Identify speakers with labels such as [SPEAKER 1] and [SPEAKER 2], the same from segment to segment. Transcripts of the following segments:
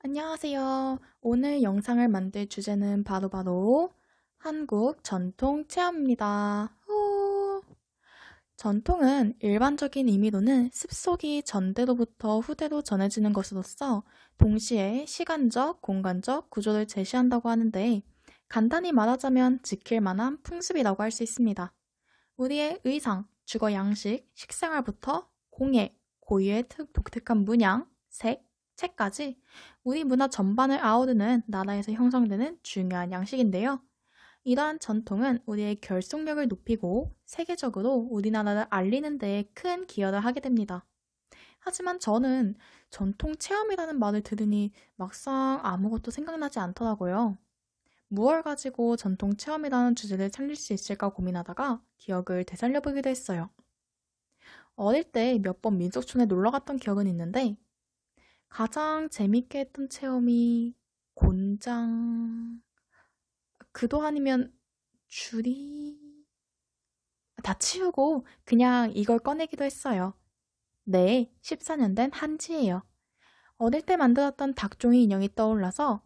[SPEAKER 1] 안녕하세요. 오늘 영상을 만들 주제는 바로 바로 한국 전통 체험입니다. 후! 전통은 일반적인 의미로는 습속이 전대로부터 후대로 전해지는 것으로서 동시에 시간적, 공간적 구조를 제시한다고 하는데 간단히 말하자면 지킬 만한 풍습이라고 할 수 있습니다. 우리의 의상, 주거 양식, 식생활부터 공예, 고유의 특- 독특한 문양, 색, 책까지 우리 문화 전반을 아우르는 나라에서 형성되는 중요한 양식인데요. 이러한 전통은 우리의 결속력을 높이고 세계적으로 우리나라를 알리는 데큰 기여를 하게 됩니다. 하지만 저는 전통 체험이라는 말을 들으니 막상 아무것도 생각나지 않더라고요. 무얼 가지고 전통 체험이라는 주제를 살릴 수 있을까 고민하다가 기억을 되살려보기도 했어요. 어릴 때 몇 번 민속촌에 놀러 갔던 기억은 있는데 가장 재밌게 했던 체험이 곤장, 그도 아니면 줄이, 다 치우고 그냥 이걸 꺼내기도 했어요. 네, 14년 된 한지예요. 어릴 때 만들었던 닭종이 인형이 떠올라서,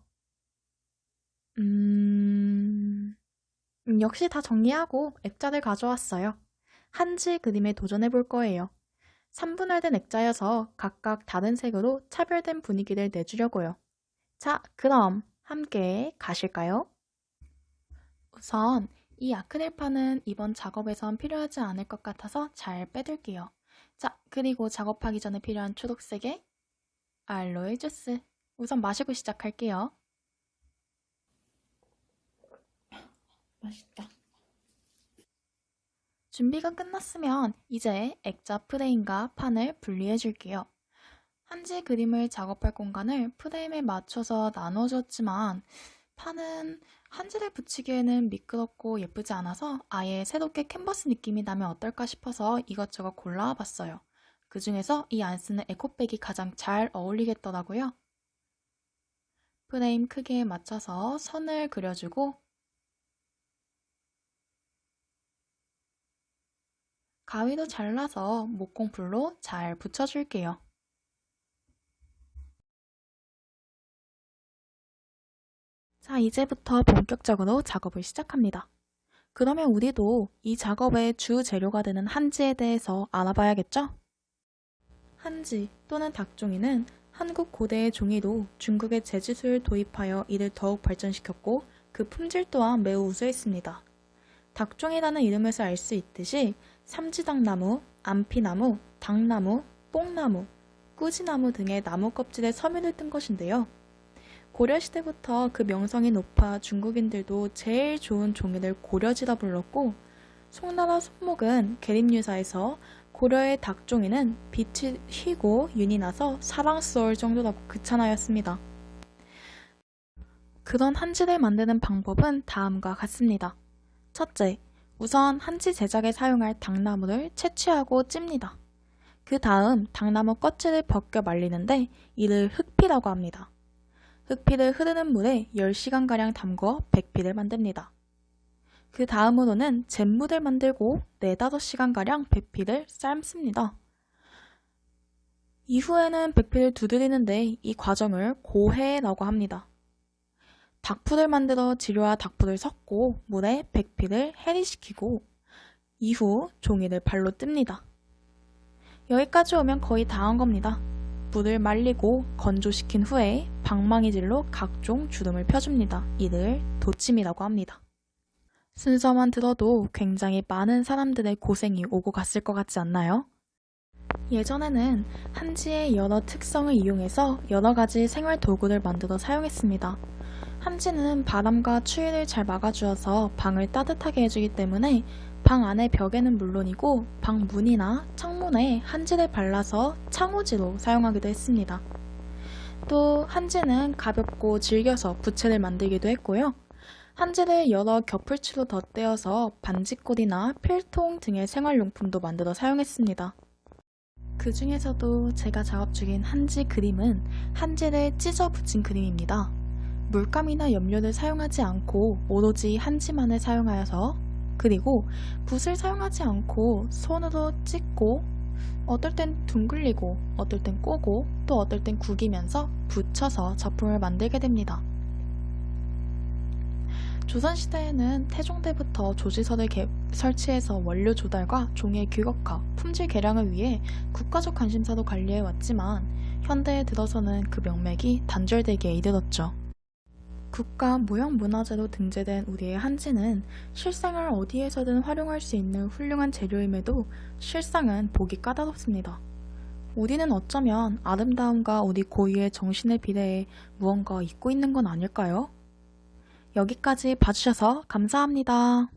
[SPEAKER 1] 음, 음, 역시 다 정리하고 액자를 가져왔어요. 한지 그림에 도전해 볼 거예요. 3분할된 액자여서 각각 다른 색으로 차별된 분위기를 내주려고요. 자, 그럼 함께 가실까요? 우선 이 아크릴판은 이번 작업에선 필요하지 않을 것 같아서 잘 빼둘게요. 자, 그리고 작업하기 전에 필요한 초록색의 알로에 주스. 우선 마시고 시작할게요. 맛있다. 준비가 끝났으면 이제 액자 프레임과 판을 분리해 줄게요. 한지 그림을 작업할 공간을 프레임에 맞춰서 나눠줬지만 판은 한지를 붙이기에는 미끄럽고 예쁘지 않아서 아예 새롭게 캔버스 느낌이 나면 어떨까 싶어서 이것저것 골라와 봤어요. 그 중에서 이 안 쓰는 에코백이 가장 잘 어울리겠더라고요. 프레임 크기에 맞춰서 선을 그려주고 가위도 잘라서 목공풀로 잘 붙여줄게요. 자, 이제부터 본격적으로 작업을 시작합니다. 그러면 우리도 이 작업의 주 재료가 되는 한지에 대해서 알아봐야겠죠? 한지 또는 닭종이는 한국 고대의 종이로 중국의 재지수를 도입하여 이를 더욱 발전시켰고 그 품질 또한 매우 우수했습니다. 닭종이라는 이름에서 알 수 있듯이 삼지당나무, 암피나무, 당나무, 뽕나무, 꾸지나무 등의 나무 껍질에 섬유를 뜬 것인데요. 고려시대부터 그 명성이 높아 중국인들도 제일 좋은 종이를 고려지라 불렀고 송나라 손목은 계림유사에서 고려의 닭종이는 빛이 휘고 윤이 나서 사랑스러울 정도라고 극찬하였습니다. 그런 한지를 만드는 방법은 다음과 같습니다. 첫째, 우선 한지 제작에 사용할 당나무를 채취하고 찝니다. 그 다음 당나무 껍질을 벗겨 말리는데 이를 흑피라고 합니다. 흑피를 흐르는 물에 10시간가량 담궈 백피를 만듭니다. 그 다음으로는 잿물을 만들고 4, 5시간가량 백피를 삶습니다. 이후에는 백피를 두드리는데 이 과정을 고해라고 합니다. 닭풀을 만들어 지료와 닭풀을 섞고 물에 백피를 해리시키고 이후 종이를 발로 뜹니다. 여기까지 오면 거의 다 한 겁니다. 물을 말리고 건조시킨 후에 방망이질로 각종 주름을 펴줍니다. 이를 도침이라고 합니다. 순서만 들어도 굉장히 많은 사람들의 고생이 오고 갔을 것 같지 않나요? 예전에는 한지의 여러 특성을 이용해서 여러 가지 생활 도구를 만들어 사용했습니다. 한지는 바람과 추위를 잘 막아주어서 방을 따뜻하게 해주기 때문에 방 안의 벽에는 물론이고 방 문이나 창문에 한지를 발라서 창호지로 사용하기도 했습니다. 또 한지는 가볍고 질겨서 부채를 만들기도 했고요. 한지를 여러 겹풀치로 덧대어서 반지꼴이나 필통 등의 생활용품도 만들어 사용했습니다. 그 중에서도 제가 작업 중인 한지 그림은 한지를 찢어 붙인 그림입니다. 물감이나 염료를 사용하지 않고 오로지 한지만을 사용하여서 그리고 붓을 사용하지 않고 손으로 찍고 어떨 땐 둥글리고, 어떨 땐 꼬고, 또 어떨 땐 구기면서 붙여서 작품을 만들게 됩니다. 조선시대에는 태종대부터 조지선을 개- 설치해서 원료 조달과 종의 규격화, 품질 개량을 위해 국가적 관심사도 관리해 왔지만 현대에 들어서는 그 명맥이 단절되기에 이르렀죠. 국가 무형문화재로 등재된 우리의 한지는 실상을 어디에서든 활용할 수 있는 훌륭한 재료임에도 실상은 보기 까다롭습니다. 우리는 어쩌면 아름다움과 우리 고유의 정신에 비례해 무언가 잊고 있는 건 아닐까요? 여기까지 봐주셔서 감사합니다.